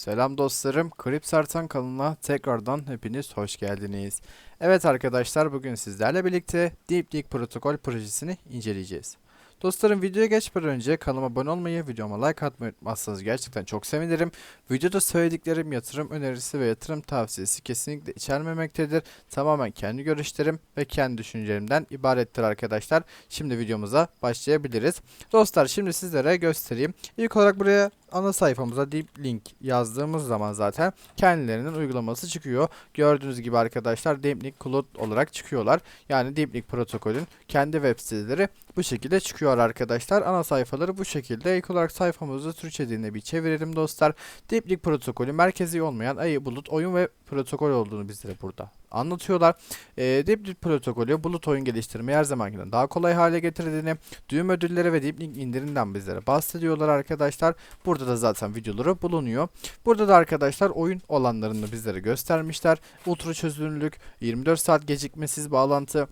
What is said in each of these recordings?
Selam dostlarım, Krip Sartan kanalına tekrardan hepiniz hoş geldiniz. Evet arkadaşlar bugün sizlerle birlikte Deep League Protokol projesini inceleyeceğiz. Dostlarım videoya geçmeden önce kanalıma abone olmayı, videoma like atmayı unutmazsanız gerçekten çok sevinirim. Videoda söylediklerim yatırım önerisi ve yatırım tavsiyesi kesinlikle içermemektedir. Tamamen kendi görüşlerim ve kendi düşüncelerimden ibarettir arkadaşlar. Şimdi videomuza başlayabiliriz. Dostlar şimdi sizlere göstereyim. İlk olarak buraya ana sayfamıza deep link yazdığımız zaman zaten kendilerinin uygulaması çıkıyor. Gördüğünüz gibi arkadaşlar Deep Link Cloud olarak çıkıyorlar. Yani Deep Link protokolün kendi web siteleri bu şekilde çıkıyor arkadaşlar. Ana sayfaları bu şekilde. İlk olarak sayfamızı Türkçe diline bir çevirelim dostlar. Deep Link protokolü merkezi olmayan ayı bulut oyun ve protokol olduğunu bizlere burada anlatıyorlar. E, Deep Link protokolü bulut oyun geliştirmeyi her zamankinden daha kolay hale getirdiğini, düğüm ödülleri ve Deep Link indirinden bizlere bahsediyorlar arkadaşlar. Burada da zaten videoları bulunuyor. Burada da arkadaşlar oyun olanlarını bizlere göstermişler. Ultra çözünürlük, 24 saat gecikmesiz bağlantı,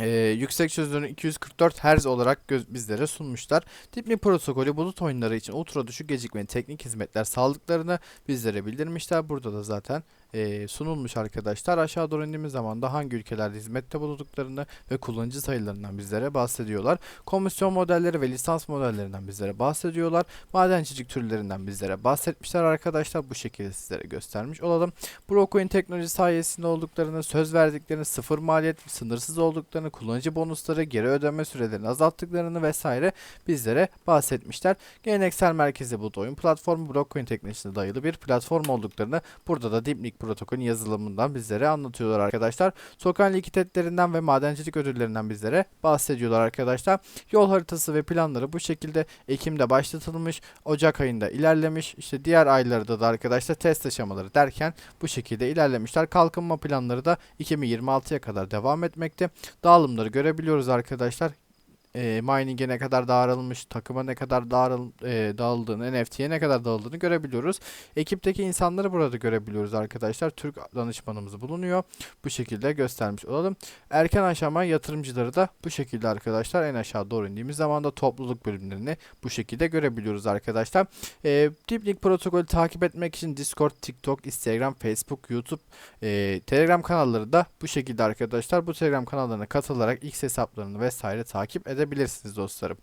ee, yüksek çözünürlüğü 244 Hz olarak göz bizlere sunmuşlar. Deep protokolü bulut oyunları için ultra düşük gecikmeli teknik hizmetler sağladıklarını bizlere bildirmişler. Burada da zaten e, sunulmuş arkadaşlar. Aşağı doğru indiğimiz zaman da hangi ülkelerde hizmette bulunduklarını ve kullanıcı sayılarından bizlere bahsediyorlar. Komisyon modelleri ve lisans modellerinden bizlere bahsediyorlar. Madencilik türlerinden bizlere bahsetmişler arkadaşlar. Bu şekilde sizlere göstermiş olalım. Brocoin teknoloji sayesinde olduklarını, söz verdiklerini, sıfır maliyet, sınırsız olduklarını, kullanıcı bonusları, geri ödeme sürelerini azalttıklarını vesaire bizlere bahsetmişler. Geleneksel merkezi bulut oyun platformu Brocoin teknolojisine dayalı bir platform olduklarını burada da Deep Link protokolün yazılımından bizlere anlatıyorlar arkadaşlar. Sokan likitetlerinden ve madencilik ödüllerinden bizlere bahsediyorlar arkadaşlar. Yol haritası ve planları bu şekilde Ekim'de başlatılmış, Ocak ayında ilerlemiş. İşte diğer aylarda da arkadaşlar test aşamaları derken bu şekilde ilerlemişler. Kalkınma planları da 2026'ya kadar devam etmekte. Dağılımları görebiliyoruz arkadaşlar e, mining'e ne kadar dağılmış, takıma ne kadar dağıl, e, dağıldığını, NFT'ye ne kadar dağıldığını görebiliyoruz. Ekipteki insanları burada görebiliyoruz arkadaşlar. Türk danışmanımız bulunuyor. Bu şekilde göstermiş olalım. Erken aşama yatırımcıları da bu şekilde arkadaşlar. En aşağı doğru indiğimiz zaman da topluluk bölümlerini bu şekilde görebiliyoruz arkadaşlar. E, Deep protokolü takip etmek için Discord, TikTok, Instagram, Facebook, YouTube, e, Telegram kanalları da bu şekilde arkadaşlar. Bu Telegram kanallarına katılarak X hesaplarını vesaire takip edebilirsiniz edebilirsiniz dostlarım.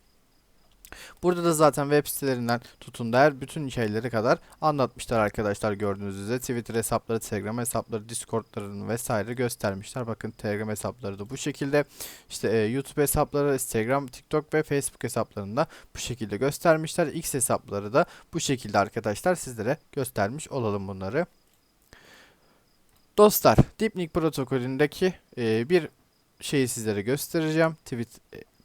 Burada da zaten web sitelerinden tutun der bütün şeyleri kadar anlatmışlar arkadaşlar gördüğünüz üzere. Twitter hesapları, Telegram hesapları, Discord'larını vesaire göstermişler. Bakın Telegram hesapları da bu şekilde. İşte e, YouTube hesapları, Instagram, TikTok ve Facebook hesaplarında bu şekilde göstermişler. X hesapları da bu şekilde arkadaşlar sizlere göstermiş olalım bunları. Dostlar, DeepLink protokolündeki e, bir şeyi sizlere göstereceğim. Tweet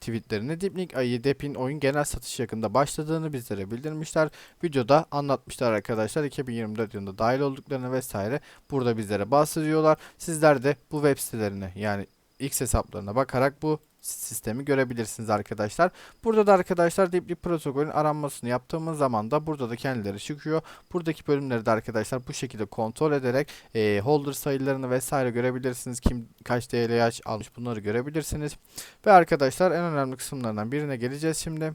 e, tweetlerini Dipnik ayı Depin oyun genel satış yakında başladığını bizlere bildirmişler. Videoda anlatmışlar arkadaşlar 2024 yılında dahil olduklarını vesaire burada bizlere bahsediyorlar. Sizler de bu web sitelerine yani X hesaplarına bakarak bu sistemi görebilirsiniz arkadaşlar. Burada da arkadaşlar Deeply protokolün aranmasını yaptığımız zaman da burada da kendileri çıkıyor. Buradaki bölümleri de arkadaşlar bu şekilde kontrol ederek e, holder sayılarını vesaire görebilirsiniz. Kim kaç DLH almış bunları görebilirsiniz. Ve arkadaşlar en önemli kısımlardan birine geleceğiz şimdi.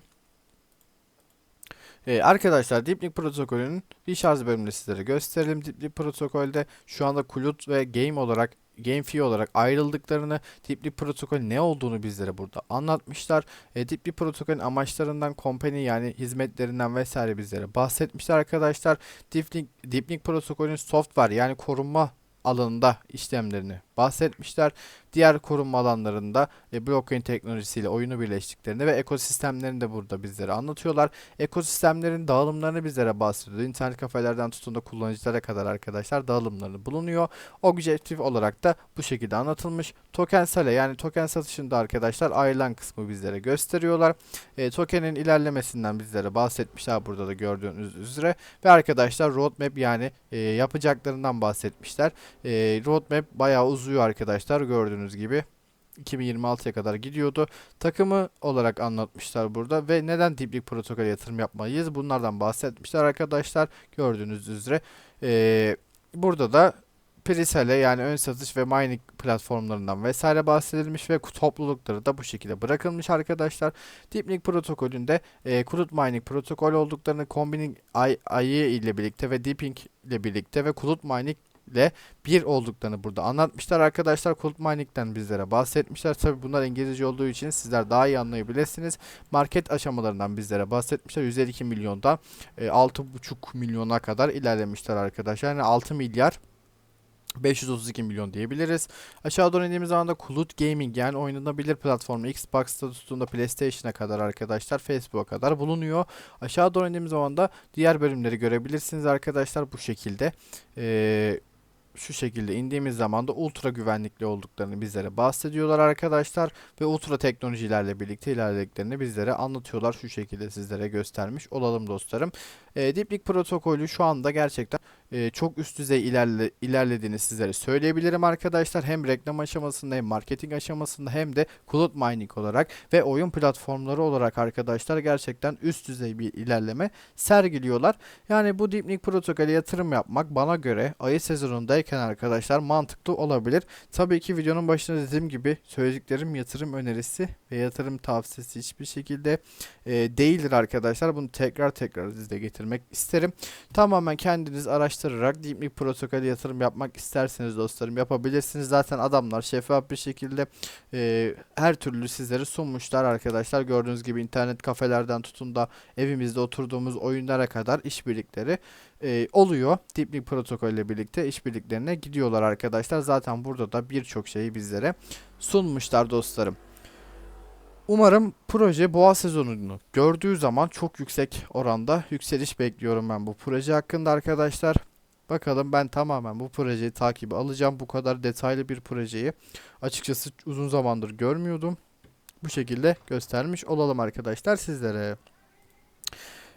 Ee, arkadaşlar Deep Link protokolünün recharge bölümünü sizlere gösterelim. Deep Link protokolde şu anda Kulut ve Game olarak Game Fee olarak ayrıldıklarını, Deeply Protokol ne olduğunu bizlere burada anlatmışlar. E, Deeply Protokol'ün amaçlarından, company yani hizmetlerinden vesaire bizlere bahsetmişler arkadaşlar. Deep Link, Protokol'ün software yani korunma alanında işlemlerini bahsetmişler. Diğer korunma alanlarında e, blockchain teknolojisiyle oyunu birleştiklerini ve ekosistemlerini de burada bizlere anlatıyorlar. Ekosistemlerin dağılımlarını bizlere bahsediyor. İnternet kafelerden tutun da kullanıcılara kadar arkadaşlar dağılımları bulunuyor. Objektif olarak da bu şekilde anlatılmış. Token sale yani token satışında arkadaşlar ayrılan kısmı bizlere gösteriyorlar. E, tokenin ilerlemesinden bizlere bahsetmişler burada da gördüğünüz üzere. Ve arkadaşlar roadmap yani e, yapacaklarından bahsetmişler. E, roadmap bayağı uzuyor arkadaşlar gördüğünüz gibi. 2026'ya kadar gidiyordu. Takımı olarak anlatmışlar burada ve neden diplik protokol yatırım yapmalıyız bunlardan bahsetmişler arkadaşlar gördüğünüz üzere. Ee, burada da Presale yani ön satış ve mining platformlarından vesaire bahsedilmiş ve toplulukları da bu şekilde bırakılmış arkadaşlar. Deep protokolünde e, Kulut Mining protokol olduklarını Combining ayı ile birlikte ve Deeping ile birlikte ve Kulut Mining ile bir olduklarını burada anlatmışlar arkadaşlar. Kulut Mining'den bizlere bahsetmişler. Tabi bunlar İngilizce olduğu için sizler daha iyi anlayabilirsiniz. Market aşamalarından bizlere bahsetmişler. 152 milyondan e, 6,5 milyona kadar ilerlemişler arkadaşlar. Yani 6 milyar 532 milyon diyebiliriz. Aşağı doğru indiğimiz zaman da Kulut Gaming yani oynanabilir platformu Xbox'ta tuttuğunda PlayStation'a kadar arkadaşlar Facebook'a kadar bulunuyor. Aşağı doğru indiğimiz zaman da diğer bölümleri görebilirsiniz arkadaşlar bu şekilde. Ee, şu şekilde indiğimiz zaman da ultra güvenlikli olduklarını bizlere bahsediyorlar arkadaşlar ve ultra teknolojilerle birlikte ilerlediklerini bizlere anlatıyorlar. Şu şekilde sizlere göstermiş olalım dostlarım. E, Diplik protokolü şu anda gerçekten e, çok üst düzey ilerle, ilerlediğini sizlere söyleyebilirim arkadaşlar. Hem reklam aşamasında hem marketing aşamasında hem de cloud mining olarak ve oyun platformları olarak arkadaşlar gerçekten üst düzey bir ilerleme sergiliyorlar. Yani bu Deep Link protokolü yatırım yapmak bana göre ayı sezonundayken arkadaşlar mantıklı olabilir. Tabii ki videonun başında dediğim gibi söylediklerim yatırım önerisi ve yatırım tavsiyesi hiçbir şekilde e, değildir arkadaşlar. Bunu tekrar tekrar sizle getirmek isterim. Tamamen kendiniz araştırarak Deep Link protokolü yatırım yapmak isterseniz dostlarım yapabilirsiniz. Zaten adamlar şeffaf bir şekilde e, her türlü sizlere sunmuşlar arkadaşlar. Gördüğünüz gibi internet kafelerden tutun da evimizde oturduğumuz oyunlara kadar işbirlikleri e, oluyor. Deep Link protokol ile birlikte işbirliklerine gidiyorlar arkadaşlar. Zaten burada da birçok şeyi bizlere sunmuşlar dostlarım. Umarım proje boğa sezonunu gördüğü zaman çok yüksek oranda yükseliş bekliyorum ben bu proje hakkında arkadaşlar. Bakalım ben tamamen bu projeyi takibi alacağım. Bu kadar detaylı bir projeyi açıkçası uzun zamandır görmüyordum. Bu şekilde göstermiş olalım arkadaşlar sizlere.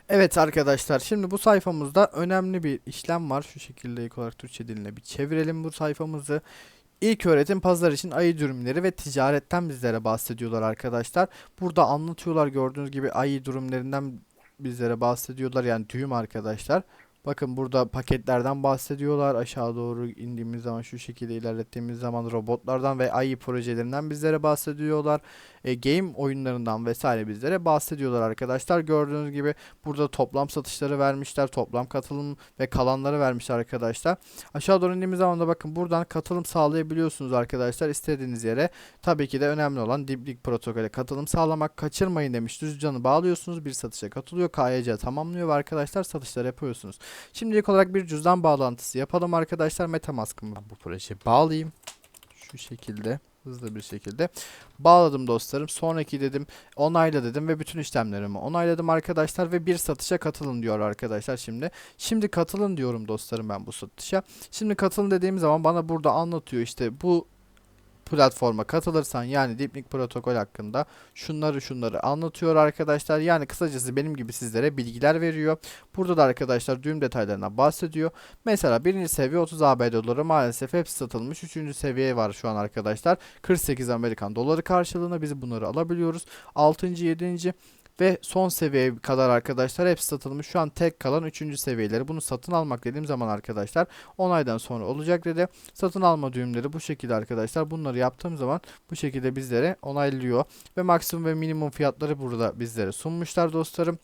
Evet arkadaşlar şimdi bu sayfamızda önemli bir işlem var. Şu şekilde ilk olarak Türkçe diline bir çevirelim bu sayfamızı. İlk öğretim pazar için ayı dürümleri ve ticaretten bizlere bahsediyorlar arkadaşlar. Burada anlatıyorlar gördüğünüz gibi ayı dürümlerinden bizlere bahsediyorlar yani düğüm arkadaşlar. Bakın burada paketlerden bahsediyorlar. Aşağı doğru indiğimiz zaman şu şekilde ilerlettiğimiz zaman robotlardan ve AI projelerinden bizlere bahsediyorlar. E, game oyunlarından vesaire bizlere bahsediyorlar arkadaşlar. Gördüğünüz gibi burada toplam satışları vermişler. Toplam katılım ve kalanları vermişler arkadaşlar. Aşağı doğru indiğimiz zaman da bakın buradan katılım sağlayabiliyorsunuz arkadaşlar istediğiniz yere. Tabii ki de önemli olan diplik protokole katılım sağlamak. Kaçırmayın demiş. Düz canı bağlıyorsunuz. Bir satışa katılıyor. KYC tamamlıyor ve arkadaşlar satışlar yapıyorsunuz. Şimdilik olarak bir cüzdan bağlantısı yapalım arkadaşlar. Metamask'ımı bu projeye bağlayayım. Şu şekilde hızlı bir şekilde bağladım dostlarım. Sonraki dedim onayla dedim ve bütün işlemlerimi onayladım arkadaşlar ve bir satışa katılın diyor arkadaşlar şimdi. Şimdi katılın diyorum dostlarım ben bu satışa. Şimdi katılın dediğim zaman bana burada anlatıyor işte bu platforma katılırsan yani Deepnik protokol hakkında şunları şunları anlatıyor arkadaşlar. Yani kısacası benim gibi sizlere bilgiler veriyor. Burada da arkadaşlar düğüm detaylarına bahsediyor. Mesela birinci seviye 30 ABD doları maalesef hepsi satılmış. Üçüncü seviye var şu an arkadaşlar. 48 Amerikan doları karşılığında biz bunları alabiliyoruz. 6. 7. Ve son seviye kadar arkadaşlar hepsi satılmış. Şu an tek kalan 3. seviyeleri. Bunu satın almak dediğim zaman arkadaşlar 10 aydan sonra olacak dedi. Satın alma düğümleri bu şekilde arkadaşlar. Bunları yaptığım zaman bu şekilde bizlere onaylıyor. Ve maksimum ve minimum fiyatları burada bizlere sunmuşlar dostlarım.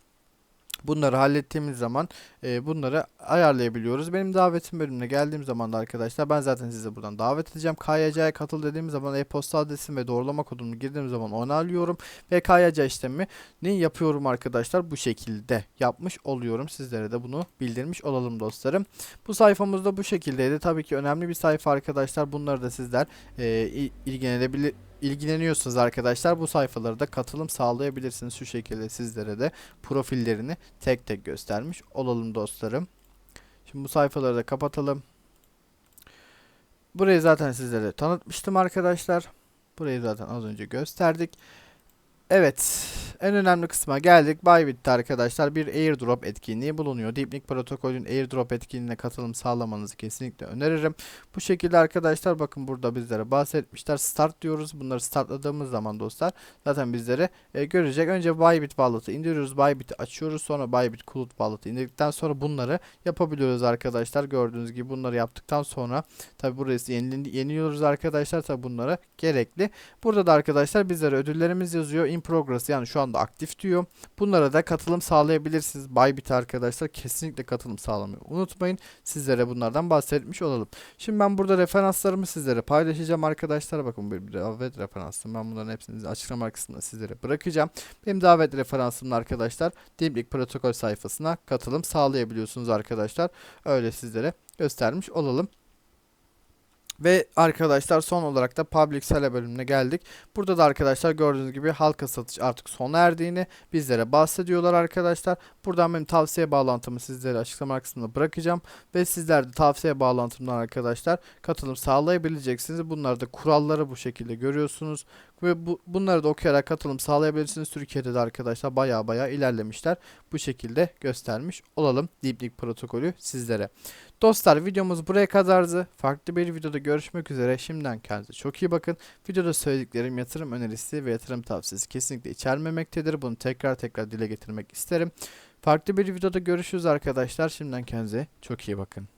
Bunları hallettiğimiz zaman e, bunları ayarlayabiliyoruz. Benim davetim bölümüne geldiğim zaman da arkadaşlar ben zaten size buradan davet edeceğim. KYC'ye katıl dediğim zaman e-posta adresim ve doğrulama kodumu girdiğim zaman onaylıyorum. Ve KYC işlemi ne yapıyorum arkadaşlar bu şekilde yapmış oluyorum. Sizlere de bunu bildirmiş olalım dostlarım. Bu sayfamızda bu şekildeydi. Tabii ki önemli bir sayfa arkadaşlar. Bunları da sizler e, ilgilenebilir ilgileniyorsanız arkadaşlar bu sayfaları da katılım sağlayabilirsiniz. Şu şekilde sizlere de profillerini tek tek göstermiş olalım dostlarım. Şimdi bu sayfaları da kapatalım. Burayı zaten sizlere tanıtmıştım arkadaşlar. Burayı zaten az önce gösterdik. Evet. En önemli kısma geldik. Bybit'te arkadaşlar bir airdrop etkinliği bulunuyor. Deepnik protokolün airdrop etkinliğine katılım sağlamanızı kesinlikle öneririm. Bu şekilde arkadaşlar bakın burada bizlere bahsetmişler. Start diyoruz. Bunları startladığımız zaman dostlar zaten bizleri e, görecek. Önce Bybit wallet'ı indiriyoruz. Bybit'i açıyoruz. Sonra Bybit Cloud wallet'ı indirdikten sonra bunları yapabiliyoruz arkadaşlar. Gördüğünüz gibi bunları yaptıktan sonra tabi burası yenili- yeniliyoruz arkadaşlar. Tabi bunlara gerekli. Burada da arkadaşlar bizlere ödüllerimiz yazıyor. In progress yani şu anda aktif diyor. Bunlara da katılım sağlayabilirsiniz. Bybit arkadaşlar kesinlikle katılım sağlamayı unutmayın. Sizlere bunlardan bahsetmiş olalım. Şimdi ben burada referanslarımı sizlere paylaşacağım arkadaşlar. Bakın bir davet referansım. Ben bunların hepsini açıklama kısmına sizlere bırakacağım. Benim davet referansımla arkadaşlar Deeplik protokol sayfasına katılım sağlayabiliyorsunuz arkadaşlar. Öyle sizlere göstermiş olalım. Ve arkadaşlar son olarak da Public Sale bölümüne geldik. Burada da arkadaşlar gördüğünüz gibi halka satış artık sona erdiğini bizlere bahsediyorlar arkadaşlar. Buradan benim tavsiye bağlantımı sizlere açıklama kısmına bırakacağım. Ve sizler de tavsiye bağlantımdan arkadaşlar katılım sağlayabileceksiniz. Bunlar da kuralları bu şekilde görüyorsunuz. Ve bu, bunları da okuyarak katılım sağlayabilirsiniz. Türkiye'de de arkadaşlar baya baya ilerlemişler. Bu şekilde göstermiş olalım. Deepnik protokolü sizlere. Dostlar videomuz buraya kadardı. Farklı bir videoda görüşmek üzere. Şimdiden kendinize çok iyi bakın. Videoda söylediklerim yatırım önerisi ve yatırım tavsiyesi kesinlikle içermemektedir. Bunu tekrar tekrar dile getirmek isterim. Farklı bir videoda görüşürüz arkadaşlar. Şimdiden kendinize çok iyi bakın.